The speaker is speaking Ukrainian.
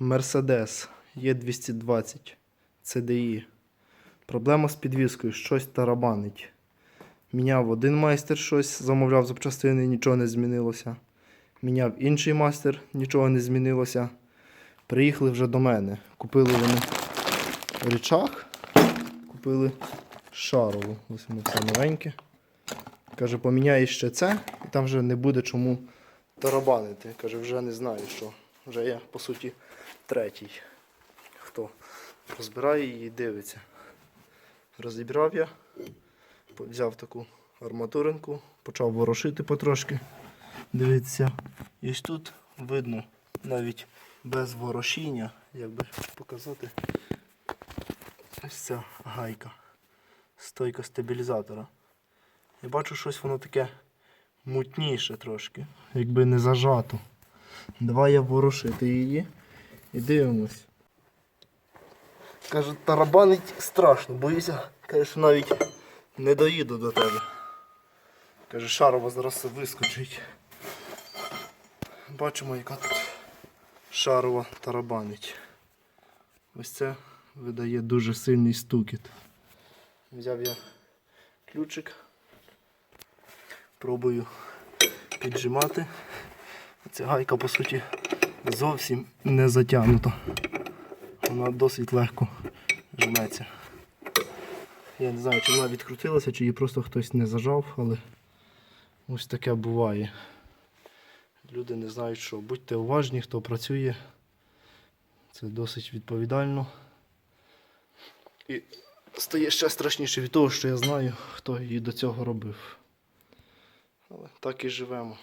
Mercedes Е220 CDI. Проблема з підвіскою, щось тарабанить. Міняв один майстер щось, замовляв запчастини, нічого не змінилося. Міняв інший майстер, нічого не змінилося. Приїхали вже до мене. Купили вони річах, купили шарову. Ось воно це новеньке. Каже, поміняй ще це, і там вже не буде чому тарабанити. Каже, вже не знаю що. Вже я, по суті, третій. Хто розбирає її і дивиться. Розібрав я, взяв таку арматуринку, почав ворошити потрошки. Дивіться. І тут видно навіть без ворошіння, як би показати. Ось ця гайка. Стойка стабілізатора. Я бачу щось воно таке мутніше трошки, якби не зажато. Давай я ворушити її і дивимось. Каже, тарабанить страшно, боюся, каже, що навіть не доїду до тебе. Каже, шарова зараз вискочить. Бачимо, яка тут шарова тарабанить. Ось це видає дуже сильний стукіт. Взяв я ключик. Пробую піджимати. Ця гайка по суті зовсім не затягнута. Вона досить легко жметься. Я не знаю, чи вона відкрутилася, чи її просто хтось не зажав, але ось таке буває. Люди не знають що. Будьте уважні, хто працює. Це досить відповідально. І стає ще страшніше від того, що я знаю, хто її до цього робив. Але так і живемо.